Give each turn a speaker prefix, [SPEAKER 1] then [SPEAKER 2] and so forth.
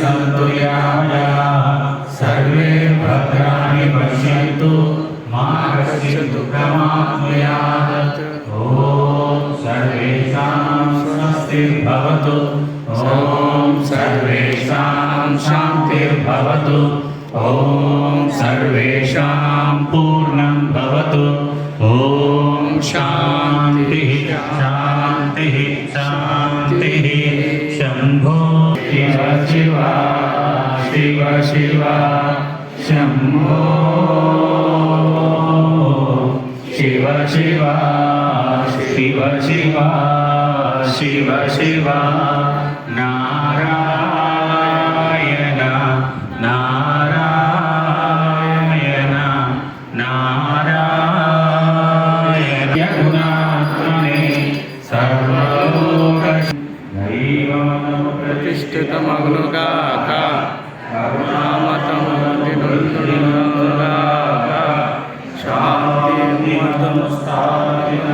[SPEAKER 1] Survey సంతు యామయాः survey భద్రాణి పశ్యంతు మా కశ్చిత్ దుఃఖమాప్నుయాత్ ఓం సర్వేషాం స్వస్తిర్భవతు ఓం సర్వేషాం శాంతిర్భవతు ఓం సర్వేషాం పూర్ణం భవతు ఓం శాంతి శాంతి శాంతి. శంభో शिव शिवा शिव शिवा शम्भो शिव शिवा शिव शिवा शिव शिवा नारायण नारायण नारायण కలుగుమగునుగాక కరుణామతముటి నుండుగాక శాంతి మతము స్థాయిన